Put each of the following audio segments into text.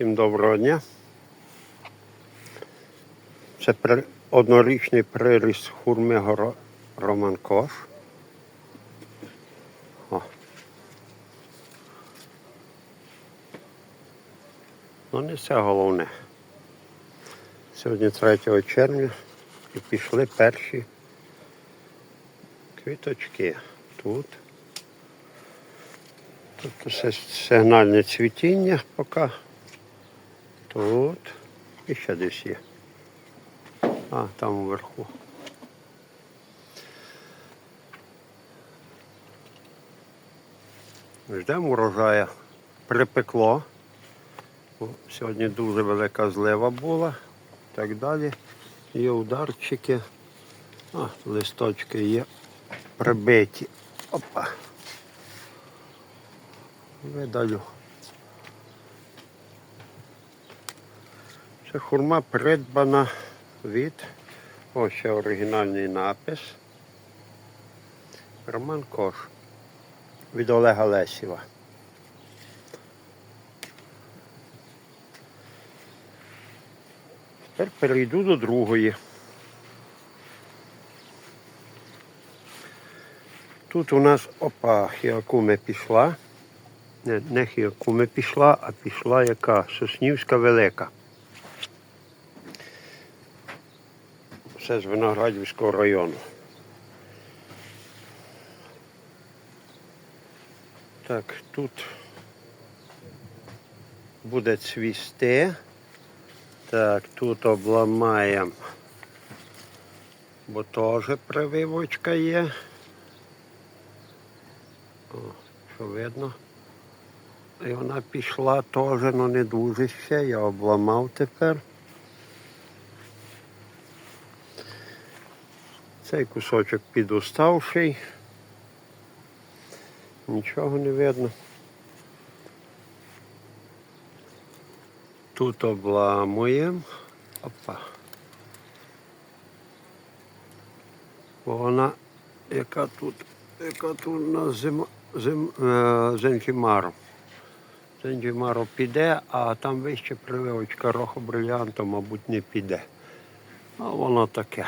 Всім доброго дня. Це однорічний приріст хурми горо... Роман Кош. О. Ну не це головне. Сьогодні 3 червня і пішли перші квіточки. Тут. Тут все сигнальне цвітіння поки. Тут. І ще десь є. А, там вверху. Ждемо урожая. Припекло. Сьогодні дуже велика злива була. Так далі. Є ударчики. А, листочки є прибиті. Опа. Видалю. Це хурма придбана від. Ось ще оригінальний напис. Роман Кош. Від Олега Лесєва. Тепер перейду до другої. Тут у нас опа, хіакуме пішла. Не, не хіакуме пішла, а пішла яка? Соснівська велика. Це з Виноградівського району. Так, тут буде цвісти. Так, тут обламаємо, бо теж прививочка є. О, що видно? І вона пішла теж, але не дуже ще. Я обламав тепер. Цей кусочок підуставший. Нічого не видно. Тут обламуємо. Опа. Вона, яка тут, яка тут у нас зима, зим, е. Зенджімаро піде, а там вище прививочка рохо брилянту, мабуть, не піде. А воно таке.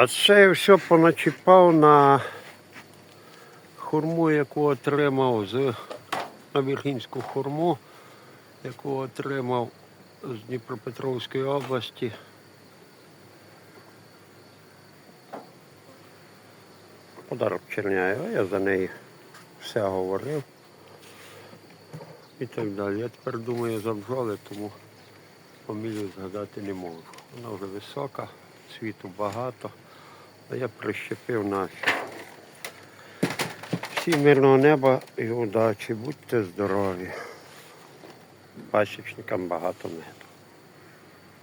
А це я все поначіпав на хурму, яку отримав з на Віргінську хурму, яку отримав з Дніпропетровської області. Подарок Черняєва, я за неї все говорив і так далі. Я тепер думаю за бджоли, тому фамілію згадати не можу. Вона вже висока, світу багато, а я прищепив наші. Всім мирного неба і удачі, будьте здорові. Пасічникам багато меду.